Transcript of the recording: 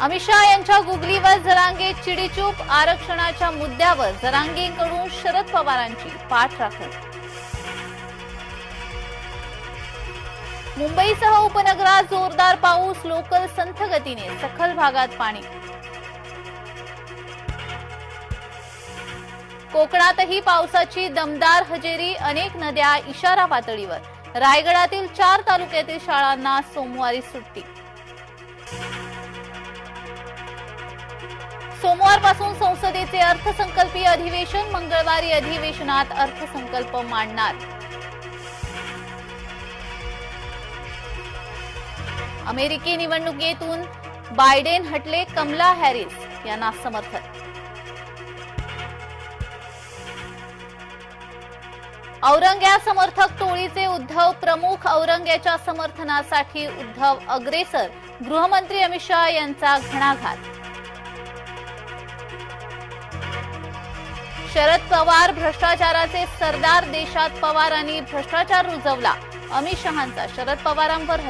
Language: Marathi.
अमित शहा यांच्या गुगलीवर जरांगे चिडीचूप आरक्षणाच्या मुद्द्यावर जरांगेकडून शरद पवारांची पाठराखण मुंबईसह उपनगरात जोरदार पाऊस लोकल संथ गतीने सखल भागात पाणी. कोकणातही पावसाची दमदार हजेरी अनेक नद्या इशारा पातळीवर. रायगडातील चार तालुक्यातील शाळांना सोमवारी सुट्टी. सोमवारपासून संसदेचे अर्थसंकल्पीय अधिवेशन मंगळवारी अधिवेशनात अर्थसंकल्प मांडणार. अमेरिकी निवडणुकीतून बायडेन हटले कमला हॅरिस यांना समर्थन. औरंग्या समर्थक टोळीचे उद्धव प्रमुख औरंग्याच्या समर्थनासाठी उद्धव अग्रेसर गृहमंत्री अमित शहा यांचा घणाघात. शरद पवार भ्रष्टाचाराचे सरदार देशात पवारांनी भ्रष्टाचार रुजवला. अमित शहांचा शरद पवारांवर